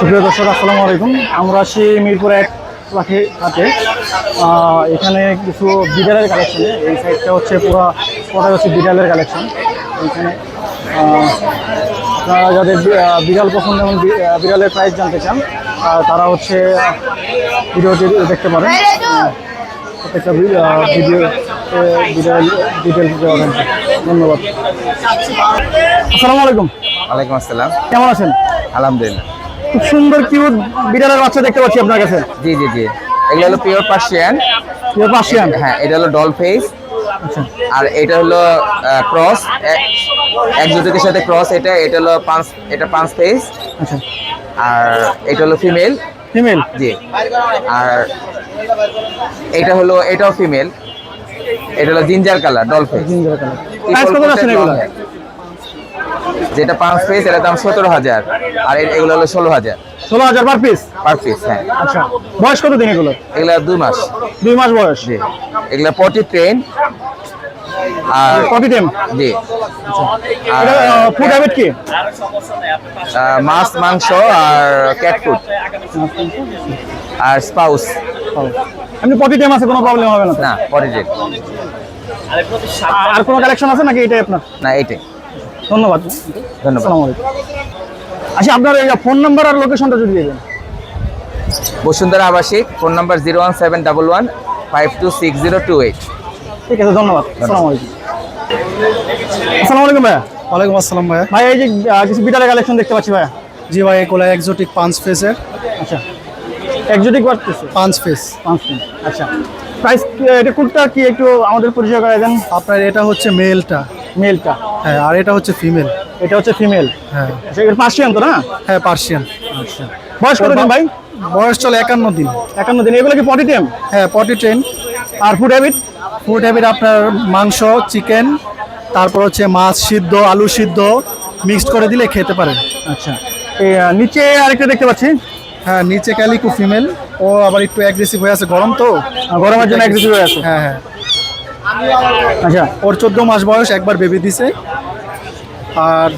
সুপ্রিয় দর্শক আসসালামু আলাইকুম। আমরা আছি মিরপুর এক হাটে। আহ, এখানে কিছু বিড়ালের কালেকশন। এই সাইডটা হচ্ছে পুরো পুরোটাই হচ্ছে বিড়ালের কালেকশন। এখানে আপনারা যাদের বিড়াল পছন্দ এবং বিড়ালের প্রাইস জানতে চান তারা হচ্ছে ভিডিওটি দেখতে পারেন। প্রত্যেকটা ভিডিও বিড়াল ডিটেলস দেওয়া থাকবে ধন্যবাদ। আসসালামু আলাইকুম। ওয়ালাইকুম আসসালাম। কেমন আছেন? আলহামদুলিল্লাহ। খুব সুন্দর কিউট বিড়ালের বাচ্চা দেখতে পাচ্ছি আপনার কাছে। জি জি জি। এগুলো হলো পিওর পার্সিয়ান পিওর পার্সিয়ান হ্যাঁ এটা হলো ডল ফেস আচ্ছা। আর এটা হলো ক্রস একজোটিকের সাথে ক্রস এটা এটা হলো পাঁচ এটা পাঁচ ফেস আচ্ছা। আর এটা হলো ফিমেল ফিমেল জি। আর এটা হলো এটাও ফিমেল এটা হলো ginger colour doll face ginger colour price কত যাচ্ছেন এগুলো? যেটা পাঁচ পিস এটার দাম সতেরো হাজার। আর এগুলো হলো ষোলো হাজার। ষোলো হাজার পার পিস পার পিস হ্যাঁ। আচ্ছা। বয়স কত দিন এগুলো এগুলো দুই মাস। দুই মাস বয়স? জি। এগুলো পটি ট্রেন আর কপি টেম জি। আর ফুড হ্যাবিট কি? মাছ মাংস আর ক্যাট ফুড আর স্পাউস। এমনি পপি টেম আছে কোনো প্রবলেম হবে না না পটি ট্রেন আর- আর কোনো কালেকশন আছে নাকি এটাই আপনার? না এইটাই ধন্যবাদ। ধন্যবাদ। আসসালামু আচ্ছা আপনার ফোন নাম্বার আর লোকেশনটা যদি দিয়ে দেন। বসুন্ধরা আবাসিক phone number zero one seven double one five two six zero two eight. ঠিক আছে ধন্যবাদ। আসসালামু আলাইকুম। আসসালামু আলাইকুম ভাইয়া। ওয়ালাইকুম আসসালাম ভাইয়া। ভাই এই যে কিছু বিটালের কালেকশন দেখতে পাচ্ছি ভাইয়া। জি ভাই এগুলো এক্সোটিক পাঁচ ফেসের আচ্ছা। এক্সোটিক বাড়তেছে পাঁচ ফেস পাঁচ মিনিট আচ্ছা। প্রাইস এটা কোনটা কি একটু আমাদের পরিচয় করে দেন। আপনার এটা হচ্ছে মেলটা মেলটা। হ্যাঁ আর এটা হচ্ছে ফিমেল। এটা হচ্ছে ফিমেল। হ্যাঁ। আচ্ছা পার্সিয়ান তো না? হ্যাঁ পার্সিয়ান। আচ্ছা। বয়স কত দিন ভাই? বয়স চলে একান্ন দিন। একান্ন দিন। এগুলো কি পটি টেম হ্যাঁ পটি ট্রেন আর ফুড হ্যাবিট ফুড হ্যাবিট আপনার মাংস চিকেন তারপর হচ্ছে মাছ সিদ্ধ আলু সিদ্ধ মিক্সড করে দিলে খেতে পারেন। আচ্ছা। নিচে আরেকটা দেখতে পাচ্ছি। হ্যাঁ নিচে ক্যালিকু ফিমেল ও আবার একটু অ্যাগ্রেসিভ হয়ে আছে। গরম তো? গরমের জন্য অ্যাগ্রেসিভ হয়ে আছে। হ্যাঁ হ্যাঁ। আচ্ছা ওর চোদ্দ মাস বয়স একবার বেবি দিছে। আর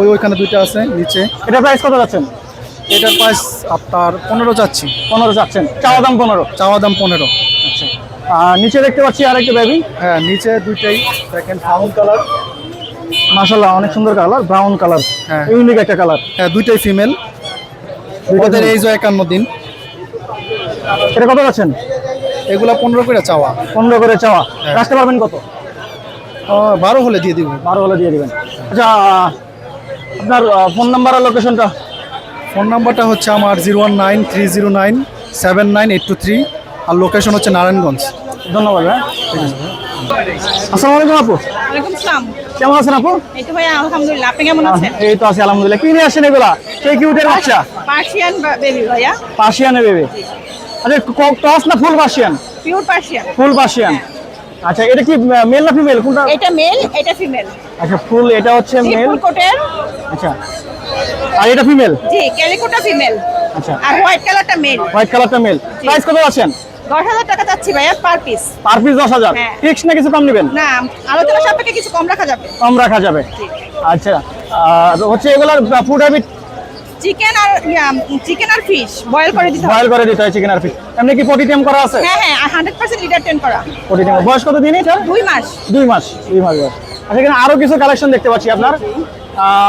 ওই ওইখানে দুইটা আছে নিচে। এটা প্রাইস কত যাচ্ছেন? এটার প্রাইস আপনার পনেরো যাচ্ছি। পনেরো যাচ্ছেন। চাওয়া দাম পনেরো? চাওয়া দাম পনেরো। আচ্ছা। আর নিচে দেখতে পাচ্ছি আরেকটা বেবি হ্যাঁ নিচে দুইটাই। দেখেন ফাউন্ড কালার মাশাল্লাহ অনেক সুন্দর কালার ব্রাউন কালার হ্যাঁ। ইউনিক একটা কালার হ্যাঁ দুইটাই ফিমেল ওদের এইজ একান্ন দিন। এটা কত যাচ্ছেন? এগুলা পনেরো করে চাওয়া। পনেরো করে চাওয়া। হ্যাঁ। রাখতে পারবেন কত? ও, বারো হলে দিয়ে দিব। বারো হলে দিয়ে দিবেন। আচ্ছা আপনার ফোন নাম্বার আর লোকেশনটা ফোন নাম্বারটা হচ্ছে আমার zero one nine three zero nine seven nine eight two three. আর লোকেশন হচ্ছে নারায়ণগঞ্জ। ধন্যবাদ হ্যাঁ। ঠিক আছে। আসসালামু আলাইকুম আপু। ওয়ালাইকুম আসসালাম। কেমন আছেন আপু? এই তো ভাইয়া আলহামদুলিল্লাহ। আপনি কেমন আছেন? এই তো আছি আলহামদুলিল্লাহ। কি নিয়ে আসেন এগুলা? সেই কিউটের বাচ্চা? পার্সিয়ান বেবি ভাইয়া। পার্সিয়ানে বেবি আচ্ছা টস না full Persian? Pure Persian full Persian. আচ্ছা এটা কি মেল না ফিমেল কোনটা? এটা মেল এটা ফিমেল আচ্ছা ফুল এটা হচ্ছে মেল ফুল কোটের। আচ্ছা। আর এটা ফিমেল জি ক্যালিকোটা ফিমেল আচ্ছা। আর হোয়াইট কালারটা মেল হোয়াইট কালারটা মেল প্রাইস কত আছেন দশ হাজার টাকা চাচ্ছি ভাইয়া পার পিস পার পিস দশ হাজার। হ্যাঁ। ফিক্স না কিছু কম নেবেন? না আলোচনা সাপেক্ষে কিছু কম রাখা যাবে। কম রাখা যাবে। আচ্ছা। হচ্ছে এগুলার ফুড হ্যাবিট চিকেন আর চিকেন আর ফিশ বয়েল করে দিতে বয়েল করে দিতে হয় চিকেন আর ফিশ এমনি কি পটি করা আছে? হ্যাঁ হ্যাঁ হান্ড্রেড পার্সেন্ট লিটার টেন করা। পটি টেম বয়স কত দিন এটা? দুই মাস। দুই মাস। দুই মাস আচ্ছা এখানে আরও কিছু কালেকশন দেখতে পাচ্ছি আপনার।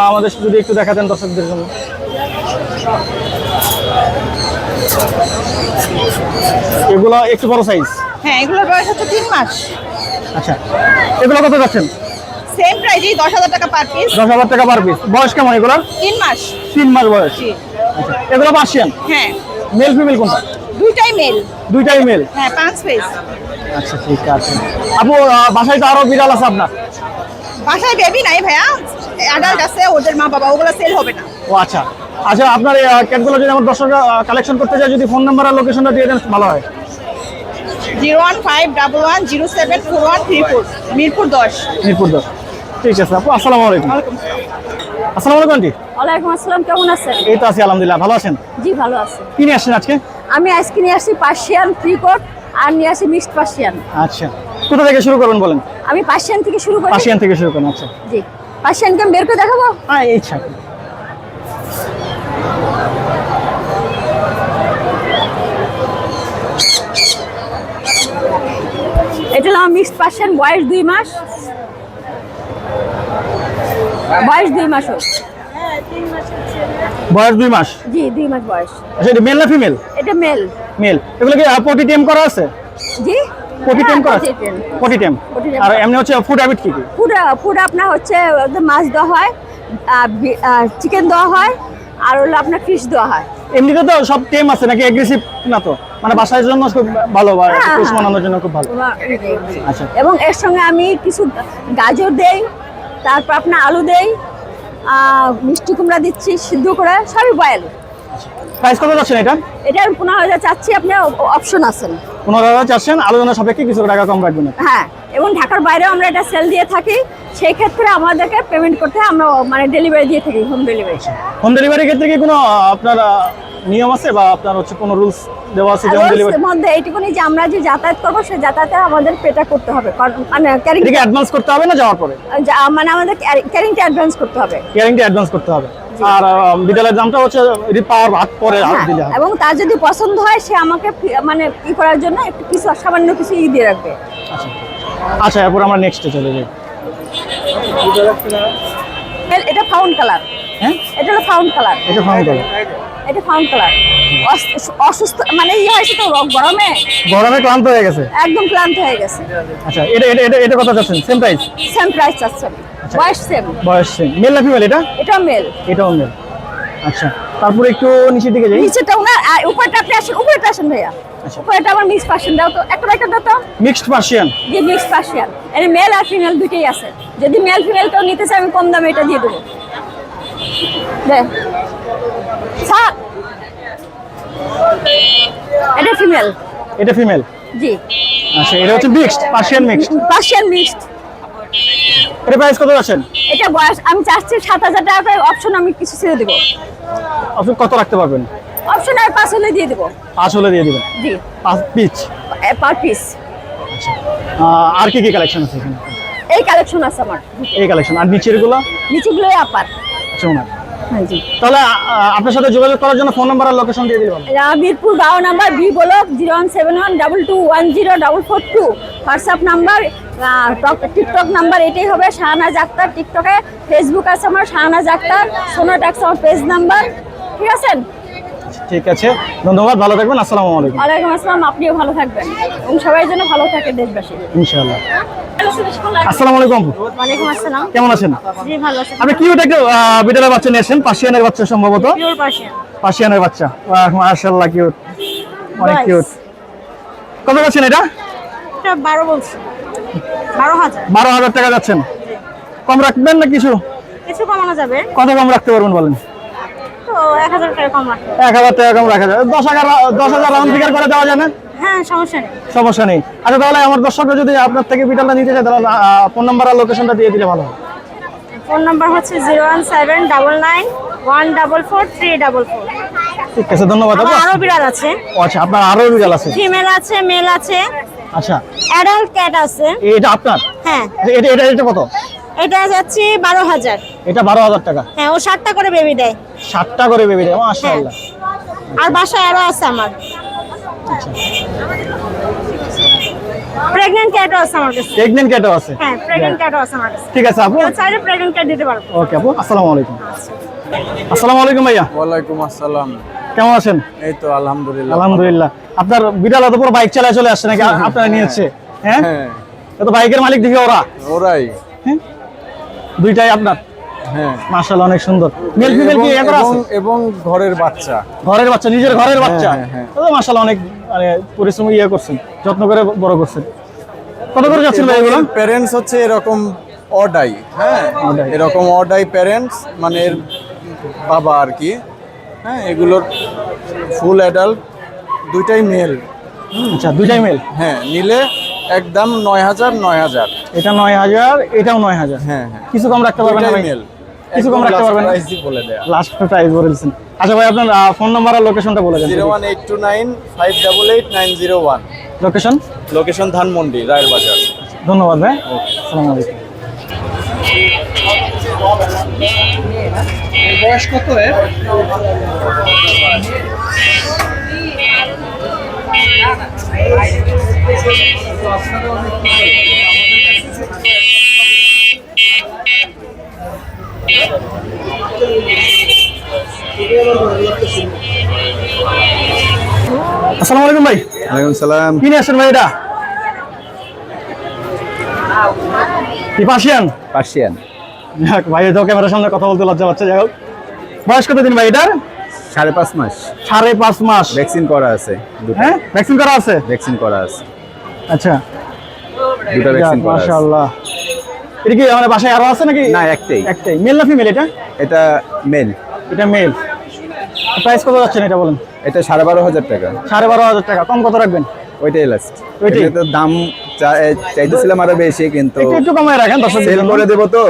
আমাদের যদি একটু দেখাতেন দর্শকদের জন্য। এগুলো একটু বড় সাইজ হ্যাঁ এগুলোর বয়স হচ্ছে তিন মাস। আচ্ছা এগুলো কত যাচ্ছেন? সেম প্রাইজেই দশ হাজার টাকা পার পিস দশ হাজার টাকা পার পিস বয়স কেমন এগুলো? তিন মাস। তিন মাস বয়স। জি। আচ্ছা এগুলো পার্সিয়ান হ্যাঁ। মেল ফিমেল কোনটা? দুইটাই মেল দুইটাই মেল হ্যাঁ পাঁচ পিস আচ্ছা ঠিক আছে। আপু বাসায় তো আরও বিড়াল আছে আপনার? বাসায় বেবি নাই ভাইয়া। অ্যাডাল্ট আছে ওদের মা বাবা ওগুলো সেল হবে না। ও আচ্ছা। আচ্ছা আপনার ক্যাটগুলো যদি আমার দর্শকরা কালেকশন করতে চায় যদি ফোন নাম্বার আর লোকেশনটা দিয়ে দেন ভালো হয়। Zero one five double one zero seven four one three four. Mirpur দশ। মিরপুর দশ। ঠিক আছে আপু আসসালামু আলাইকুম। আসসালামু। আলাইকুম আন্টি। ওয়ালাইকুম আসসালাম কেমন আছেন? এই তো আছি আলহামদুলিল্লাহ ভালো আছেন? জি ভালো আছি। কি নিয়ে আসছেন আজকে? আমি আজকে নিয়ে আসছি পার্সিয়ান ফ্রিকট আর নিয়ে আসি মিক্সড পার্সিয়ান। আচ্ছা কোথা থেকে শুরু করবেন বলেন? আমি পার্সিয়ান থেকে শুরু করি। পার্সিয়ান থেকে শুরু করুন আচ্ছা। জি পার্সিয়ান কেমন বের করে দেখাবো? হ্যাঁ ইচ্ছা এটা হলো মিক্সড পার্সিয়ান বয়স দুই মাস। বয়স দুই মাস বয়স দুই মাস? জি দুই মাস বয়স। আচ্ছা এটা মেল না ফিমেল এটা মেল মেল এগুলো কি পটি টেম করা আছে? জি। পটি টেম হ্যাঁ, করা আছে? পটি টেম আর এমনি হচ্ছে ফুড হ্যাবিট কি কি? পুরো পুরো আপনার হচ্ছে মাছ দেওয়া হয় চিকেন দেওয়া হয় আর হলো আপনার ফিশ দেওয়া হয়। এমনিতে তো সব টেম আছে নাকি? এগ্রেসিভ না তো? মানে বাসার জন্য খুব ভালো বা হ্যাঁ, পোষ হ্যাঁ। মানানোর জন্য খুব ভালো? আচ্ছা। এবং এর সঙ্গে আমি কিছু গাজর দেই তারপর আপনার আলু দেই মিষ্টি কুমড়া দিচ্ছি সিদ্ধ করে সবই বয়েল প্রাইস কত যাচ্ছেন এটা? এটা আমি পনেরো হাজার চাচ্ছি আপনার অপশন আছেন। পনেরো হাজার চাচ্ছেন আলোচনা সাপেক্ষে কিছু টাকা কম রাখবেন। হ্যাঁ এবং ঢাকার বাইরেও আমরা এটা সেল দিয়ে থাকি। সেই ক্ষেত্রে আমাদেরকে পেমেন্ট করতে আমরা মানে ডেলিভারি দিয়ে থাকি হোম ডেলিভারি হোম ডেলিভারির ক্ষেত্রে কি কোনো আপনার নিয়ম আছে বা আপনার হচ্ছে কোনো রুলস দেওয়া আছে যে হোম ডেলিভারি এর মধ্যে এইটুকুনি যে আমরা যে যাতায়াত করব সেই যাতায়াতে আমাদের পেটা করতে হবে। কারণ মানে ক্যারিং অ্যাডভান্স করতে হবে না যাওয়ার পরে? মানে আমাদের ক্যারিংটা অ্যাডভান্স করতে হবে। কেয়ারিংটা অ্যাডভান্স করতে হবে। আর বিদ্যালয়ের দামটা হচ্ছে এটি পাওয়ার হাত পরে হাত হ্যাঁ, দিলে। এবং তার যদি পছন্দ হয় সে আমাকে মানে ই করার জন্য একটু কিছু সামান্য কিছু ই দিয়ে রাখবে। আচ্ছা। আচ্ছা এরপর আমরা নেক্সটে চলে যাই। এটা ফাউন্ড কালার হ্যাঁ? এটা হলো ফাউন্ড কালার এটা ফাউন্ড করো এটা ফাউন্ড কালার অসুস্থ মানে ইয়ে হয়েছে তো গরমে? গরমে ক্লান্ত হয়ে গেছে? একদম ক্লান্ত হয়ে গেছে। আচ্ছা এটা এটা এটা কত যাচ্ছেন সেম প্রাইস সেম প্রাইস চাচ্ছে বয়স সেম বয়স সেম মেল না ফিমেল এটা? এটা মেল এটাও মেল আচ্ছা তারপরে একটু নিচের দিকে যাই। নিচেটা ওনার উপরটা আপনি আসেন উপরেটা আসেন ভাইয়া। আচ্ছা। উপরেটা আমার মিক্স পার্সেন্ট দাও তো। একটা একটা দাও তো। মিক্সড পার্সিয়ান যে মিক্স পার্সিয়ান এর মেল আর ফিমেল দুটোই আছে। যদি মেল ফিমেলটাও নিতে চাই আমি কম দামে এটা দিয়ে দেবো। দে। স্যার। এটা ফিমেল এটা ফিমেল জি। আচ্ছা এটা হচ্ছে mixed Persian mixed Persian mixed এটা প্রাইস কত যাচ্ছেন এটা বয়স আমি চাচ্ছি সাত হাজার টাকা করে অপশন আমি কিছু ছেড়ে দেবো। আপনি কত রাখতে পারবেন? অপশন আমি পাঁচ হলে দিয়ে দেবো। পাঁচ হলে দিয়ে দিবেন? জি। পাঁচ পিচ পার পিস আর কি কি কালেকশন আছে এখানে? এই কালেকশন আছে আমার। এই কালেকশন আর নিচেরগুলো নিচেগুলোই আপার আচ্ছা ওনার। হ্যাঁ তাহলে আপনার সাথে যোগাযোগ করার জন্য ফোন নাম্বার আর লোকেশন দিয়ে দিলে ভালো। মিরপুর গাঁও number B block zero one seven one double two one zero double four two. WhatsApp number TikTok number এটাই হবে শাহনাজ আক্তার। টিকটকে ফেসবুক আছে আমার শাহনাজ আক্তার সোনাটাক্স আমার পেজ নাম্বার ঠিক আছে ঠিক আছে। ধন্যবাদ ভালো থাকবেন আসসালামু আলাইকুম। ওয়ালাইকুম আসসালাম আপনিও ভালো থাকবেন। এবং সবাই যেন ভালো থাকে দেশবাসী। ইনশাআল্লাহ। আসসালামু আলাইকুম। ওয়ালাইকুম আসসালাম। কেমন আছেন? জি ভালো আছেন আপনি কিউট একটা আহ, বিড়ালের বাচ্চা নিয়ে এসেছেন পার্সিয়ানের বাচ্চা সম্ভবত। পিওর পার্সিয়ান পার্সিয়ানের বাচ্চা। মাশাআল্লাহ কিউট অনেক কিউট কত যাচ্ছেন এটা? এটা বারো বলছি বারো হাজার। টাকা যাচ্ছেন। কম রাখবেন না কিছু? কিছু কমানো যাবে। কত কম রাখতে পারবেন বলেন? এক হাজার টাকা কম রাখা যায় দশ হাজার দশ হাজার রাউন্ড ফিগার করে দেওয়া যায় না? হ্যাঁ সমস্যা নেই। আচ্ছা তাহলে আমার দর্শকরা যদি আপনার থেকে বিটালটা নিতে চায় তাহলে ফোন নাম্বার আর লোকেশনটা দিয়ে দিলে ভালো হয়। ফোন নাম্বার হচ্ছে zero one seven double nine one double four three double four. ঠিক আছে ধন্যবাদ আপু আমার আরও বিড়াল আছে। আচ্ছা আপনার আরও বিড়াল আছে। ফিমেল আছে মেল আছে। আচ্ছা অ্যাডাল্ট ক্যাট আছে। এটা আপনার? হ্যাঁ। এটা এটা এটা কত? এটা যাচ্ছে বারো হাজার। এটা বারো হাজার টাকা। হ্যাঁ ও সাতটা করে বেবি দেয়। ষাটটা করে বেবি দেয় মাশাআল্লাহ। আর বাসায় আরও আছে আমার। প্রেগনেন্ট ক্যাটও আছে আমার কাছে। প্রেগনেন্ট ক্যাটও আছে? হ্যাঁ প্রেগনেন্ট ক্যাটও আছে আমার কাছে। ঠিক আছে আপু। চাইলে প্রেগনেন্ট ক্যাট দিতে পারব। ওকে আপু আসসালামু আলাইকুম। আসসালামু আলাইকুম ভাইয়া। ওয়ালাইকুম আসসালাম। কেমন আছেন? এই তো আলহামদুলিল্লাহ। আলহামদুলিল্লাহ। আপনার বিড়াল এত পুরো বাইক চালায় চলে আসছে নাকি? আপনারা নিয়েছে হ্যাঁ? হ্যাঁ। এত বাইকের মালিক দেখি ওরা। ওরাই। হ্যাঁ? দুইটাই আপনার? হ্যাঁ। মাশাআল্লাহ অনেক সুন্দর। মেল ফিমেল কি এবং- এবং আছে? এবং ঘরের বাচ্চা। ঘরের বাচ্চা নিজের ঘরের বাচ্চা? হ্যাঁ, হ্যাঁ। তো মাশাআল্লাহ অনেক মানে পরিশ্রম ইয়ে করছেন যত্ন করে বড় করছেন। কত করে যাচ্ছেন ভাই এগুলো? প্যারেন্টস হচ্ছে এরকম অডাই হ্যাঁ? এরকম অডাই প্যারেন্টস মানে এর বাবা আর কি। হ্যাঁ এগুলোর ফুল অ্যাডাল্ট দুইটাই মেল আচ্ছা দুইটাই মেল হ্যাঁ নিলে একদম নয় হাজার নয় হাজার। এটা নয় হাজার এটাও নয় হাজার। হ্যাঁ হ্যাঁ। কিছু কম রাখতে পারবেন না মেল কিছু কম রাখতে পারবেন না? বলে দেয়া। লাস্ট প্রাইস বলে আচ্ছা ভাই আপনার ফোন নাম্বার আর লোকেশনটা বলে দেন। Zero one eight two nine five double eight nine zero one. Location location Dhanmondi Rayer Bazar. ধন্যবাদ ভাই। আসসালামু আলাইকুম। বয়স কত এর? আসসালামু আলাইকুম ভাই। ওয়ালাইকুম সালাম। কি নিয়ে আসছেন ভাই এটা? কি পার্সিয়ান? পার্সিয়ান। যাক, ভাই তো ক্যামেরার সামনে কথা বলতে লজ্জা পাচ্ছে। যাই হোক বয়স কত দিন ভাই এটার? সাড়ে পাঁচ মাস। সাড়ে পাঁচ মাস। ভ্যাকসিন করা আছে হ্যাঁ? ভ্যাকসিন করা আছে? ভ্যাকসিন করা আছে। আচ্ছা। দুটো ভ্যাকসিন করা মাশাআল্লাহ। এটা কি বাসায় আরও আছে নাকি? না একটাই। একটাই। মেল না ফিমেল এটা? এটা মেল এটা মেল প্রাইস কত যাচ্ছেন এটা বলেন? এটা সাড়ে বারো হাজার টাকা। সাড়ে বারো হাজার টাকা। কম কত রাখবেন? ওইটাই লাস্ট ওইটাই? দাম চাইতেছিলাম আরও বেশি কিন্তু একটু কমায় রাখেন সেল করে দেবো তো।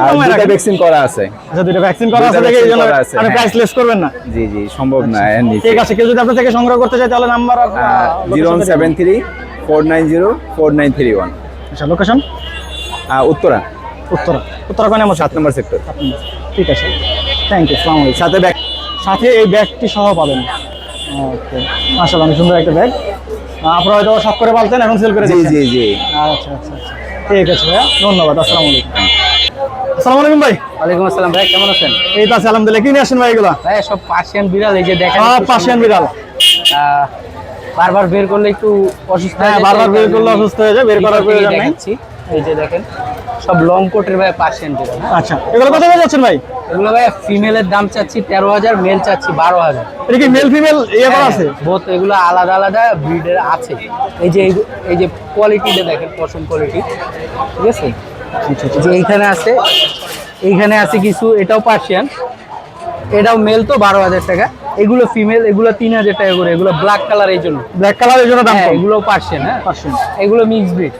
আর দুটো ভ্যাকসিন করা আছে। আচ্ছা দুটো ভ্যাকসিন করা আছে দেখে এই vaccine জন্য করা আছে, আপনি হ্যাঁ। প্রাইস লেস করবেন না। জি জি সম্ভব না এর নিচে। ঠিক আছে কেউ যদি আপনার থেকে সংগ্রহ করতে চায় তাহলে number zero one seven three four nine zero four nine three one. আচ্ছা লোকেশন উত্তরা। উত্তরা। উত্তরা কোন আমার সাত নম্বর সেক্টর ঠিক আছে। থ্যাংক ইউ সালাম আলাইকুম। সাথে ব্যাগ সাথে এই ব্যাগটি সহ পাবেন। ওকে মাশাআল্লাহ সুন্দর একটা ব্যাগ। আপনারা হয়তো শখ করে পালতেন এখন সেল করে জি জি জি। আচ্ছা আচ্ছা আচ্ছা। ঠিক আছে ভাইয়া ধন্যবাদ আসসালামু আলাইকুম। আসসালামু আলাইকুম ভাই। ওয়ালাইকুম আসসালাম ভাই কেমন আছেন? এই তো আছে আলহামদুলিল্লাহ। কি নিয়ে আসেন ভাই এগুলো? ভাই সব পার্সিয়ান বিড়াল এই যে দেখেন সব পার্সিয়ান বিড়াল। বারবার বের করলে একটু অসুস্থ হ্যাঁ, বারবার বের করলে অসুস্থ হয়ে যায়, বের করার প্রয়োজন নাই। এই যে দেখেন সব লং কোটের ভাই পার্সিয়ান বিড়াল হ্যাঁ? আচ্ছা এগুলো কত করে যাচ্ছেন ভাই? এগুলো ভাই ফিমেলের দাম চাচ্ছি তেরো হাজার মেল চাচ্ছি বারো হাজার। এটা কি মেল ফিমেল ইয়ে করা আছে? এগুলো আলাদা আলাদা ব্রিডের আছে। এই যে এই- যে কোয়ালিটিটা দেখেন পশম কোয়ালিটি ঠিক আছে? যে এইখানে আছে এইখানে আছে কিছু এটাও পার্সিয়ান এটাও মেল তো বারো হাজার টাকা। এগুলো ফিমেল এগুলো তিন হাজার টাকা করে। এগুলো ব্ল্যাক কালার এই জন্য। ব্ল্যাক কালারের জন্য দাম হ্যাঁ এগুলো পার্সিয়ান হ্যাঁ। পার্সিয়ান এগুলো মিক্স ব্রিড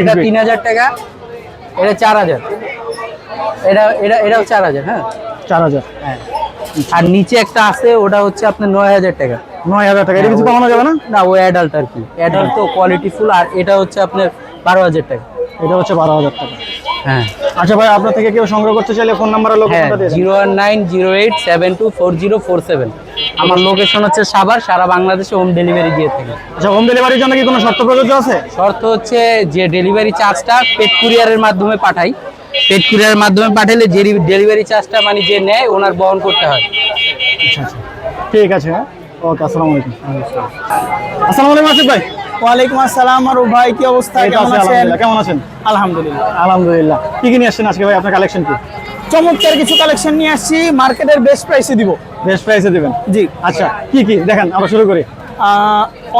এটা তিন হাজার টাকা এটা চার হাজার। এটা এটা এটাও চার হাজার হ্যাঁ। চার হাজার। হ্যাঁ। আর নিচে একটা আছে ওটা হচ্ছে আপনার নয় হাজার টাকা। নয় হাজার টাকা। এটা কিছু কমানো যাবে না? না ও অ্যাডাল্ট আর কি। অ্যাডাল্ট তো কোয়ালিটি ফুল আর এটা হচ্ছে আপনার বারো হাজার টাকা। এটা হচ্ছে বারো হাজার টাকা। হ্যাঁ। আচ্ছা ভাই আপনার থেকে কেউ সংগ্রহ করতে চাইলে ফোন নাম্বার লোকেশনটা zero one nine zero eight seven two four zero four seven আমার লোকেশন হচ্ছে সাভার সারা বাংলাদেশে হোম ডেলিভারি দিয়ে থাকি। আচ্ছা হোম ডেলিভারির জন্য কি কোনো শর্ত প্রযোজ্য আছে? শর্ত হচ্ছে যে ডেলিভারি চার্জটা পেট কুরিয়ারের মাধ্যমে পাঠাই। পেট কুরিয়ারের মাধ্যমে পাঠালে যে ডেলিভারি চার্জটা মানে যে নেয় ওনার বহন করতে হয়। আচ্ছা আচ্ছা। ঠিক আছে হ্যাঁ ওকে আসসালামু আলাইকুম। আসসালামু আলাইকুম আসিফ ভাই। ওয়ালাইকুম আসসালাম আর ভাই কি অবস্থা? কেমন আছেন? কেমন আছেন? আলহামদুলিল্লাহ। আলহামদুলিল্লাহ। কি কি নিয়ে আসছেন আজকে ভাই? আপনার কালেকশন কি? চমৎকার কিছু কালেকশন নিয়ে আসছি। মার্কেটের বেস্ট প্রাইসে দিব। বেস্ট প্রাইসে দিবেন? জি। আচ্ছা কি কি? দেখেন আমরা শুরু করি।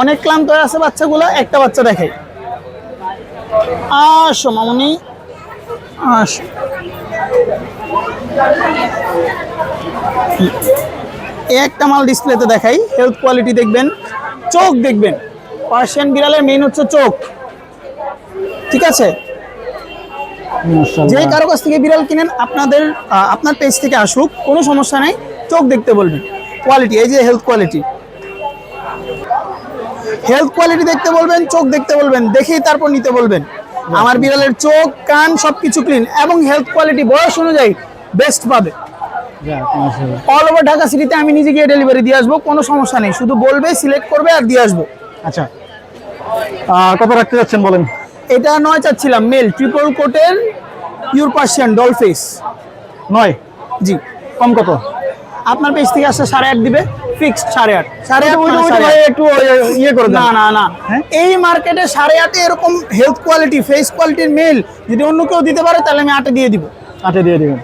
অনেক ক্লান্ত হয়ে আছে বাচ্চাগুলো একটা বাচ্চা দেখাই। আসো মামনি। আসো। একটা মাল ডিসপ্লেতে দেখাই। হেলথ কোয়ালিটি দেখবেন চোখ দেখবেন। পার্সিয়ান বিড়ালের মেইন হচ্ছে চোখ। ঠিক আছে? যে কারও কাছ থেকে বিড়াল কিনেন আপনাদের আপনার পেজ থেকে আসুক কোনো সমস্যা নাই চোখ দেখতে বলবেন। কোয়ালিটি এই যে হেলথ কোয়ালিটি হেলথ কোয়ালিটি দেখতে বলবেন চোখ দেখতে বলবেন দেখেই তারপর নিতে বলবেন। আমার বিড়ালের চোখ কান সবকিছু ক্লিন এবং হেলথ কোয়ালিটি বয়স অনুযায়ী বেস্ট পাবে। অল ওভার ঢাকা সিটিতে আমি নিজে গিয়ে ডেলিভারি দিয়ে আসব কোনো সমস্যা নেই। শুধু বলবে সিলেক্ট করবে আর দিয়ে আসব। আচ্ছা কত রাখতে যাচ্ছেন বলেন? এটা নয় চাচ্ছিলাম মেল ট্রিপল কোটের পিওর পার্সিয়ান ডলফেস নয়? জি। কম কত? আপনার পেজ থেকে আসছে সাড়ে আট দিবে ফিক্সড সাড়ে আট। সাড়ে আট মানে। একটু ইয়ে করে না না না। হ্যাঁ? এই মার্কেটে সাড়ে আটে এরকম হেলথ কোয়ালিটি ফেস কোয়ালিটির মেল যদি অন্য কেউ দিতে পারে তাহলে আমি আটে দিয়ে দিব। আটে দিয়ে দিবেন।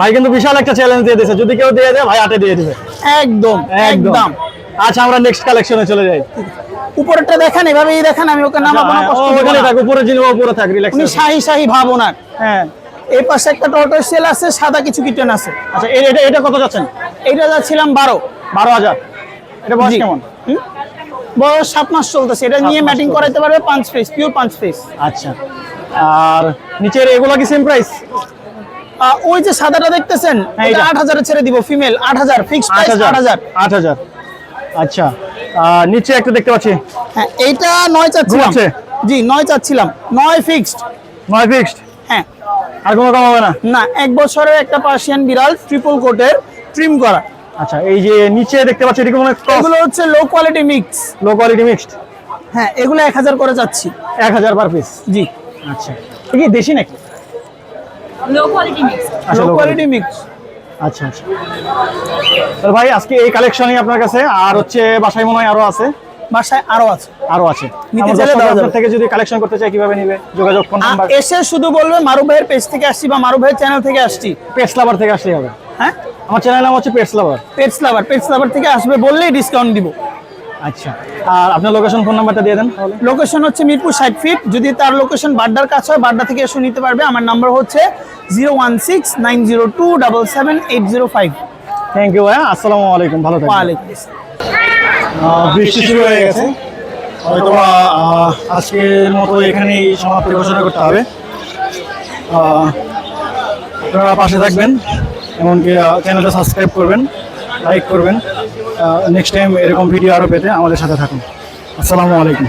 ভাই কিন্তু বিশাল একটা চ্যালেঞ্জ দিয়ে দিয়েছে। যদি কেউ দিয়ে দেয় ভাই আটে দিয়ে দিবে। একদম একদম। একদম। আচ্ছা আমরা নেক্সট কালেকশনে চলে যাই। উপরেরটা দেখান এভাবেই দেখান আমি ওকে নামাবো না কষ্ট ওখানে থাক উপরে উপরে থাক রিল্যাক্স উনি শাহি শাহি ভাবো না হ্যাঁ। এই পাশে একটা টর্টয়েস সেল আছে সাদা কিছু কিটেন আছে। আচ্ছা এটা এটা কত যাচ্ছেন? এইটা যাচ্ছিলাম বারো। বারো হাজার। এটা বয়স কেমন? বয়স সাত মাস চলতেছে। এটা নিয়ে ম্যাটিং করাইতে পারবে পাঁচ ফেস পিওর পাঁচ ফেস আচ্ছা। আর নিচের এগুলো কি সেম প্রাইস ওই যে সাদাটা দেখতেছেন হ্যাঁ, এটা এটা। আট হাজারে ছেড়ে দিব ফিমেল আট হাজার ফিক্সড আট হাজার আট হাজার। আট হাজার। আচ্ছা। নিচে একটা দেখতে পাচ্ছি। হ্যাঁ এইটা নয় চাচ্ছিলাম? জি নয় চাচ্ছিলাম। নয় ফিক্সড নয় ফিক্সড হ্যাঁ। আর কোনো কম হবে না? না এক বছরের একটা পার্সিয়ান বিড়াল ট্রিপল কোটের ট্রিম করা। আচ্ছা এই যে নিচে দেখতে পাচ্ছি মনে এগুলো হচ্ছে low quality mix low quality mixed হ্যাঁ এগুলো এক হাজার করে যাচ্ছি এক হাজার পার পিস জি। আচ্ছা। এ কি দেশি নাকি? Low quality mix low quality mix আচ্ছা আচ্ছা। তাহলে ভাই আজকে এই কালেকশনই আপনার কাছে আর হচ্ছে বাসায় মনে হয় আরও আছে? বাসায় আরও আছে। আরও আছে। নিতে আমার চাইলে আপনার থেকে যদি কালেকশন করতে চাই কীভাবে নিবে? যোগাযোগ ফোন নাম্বার এসে শুধু বলবেন মারু ভাইয়ের পেজ থেকে আসছি বা মারু ভাইয়ের চ্যানেল থেকে আসছি। লাভার থেকে হবে। হ্যাঁ? আমার চ্যানেল নাম হচ্ছে লাভার লাভার লাভার থেকে আসবে বললেই ডিসকাউন্ট দিব। আচ্ছা। আর আপনার লোকেশন ফোন নাম্বারটা দিয়ে দেন লোকেশন হচ্ছে মিরপুর ষাট ফিট যদি তার লোকেশন বাড্ডার কাছে হয় বাড্ডা থেকে এসে নিতে পারবে। আমার নাম্বার হচ্ছে zero one six nine zero two double seven eight zero five thank you ভাইয়া। আসসালামু আলাইকুম। ভালো থাকবেন। ওয়ালাইকুম আসসালাম। বৃষ্টি শুরু হয়ে গেছে। হয়তো আজকের মতো এখানেই সমাপ্তি ঘোষণা করতে হবে। আপনারা পাশে থাকবেন। এমনকি চ্যানেলটা সাবস্ক্রাইব করবেন। লাইক করবেন। নেক্সট টাইম এরকম ভিডিও আরও পেতে আমাদের সাথে থাকুন। আসসালামু আলাইকুম।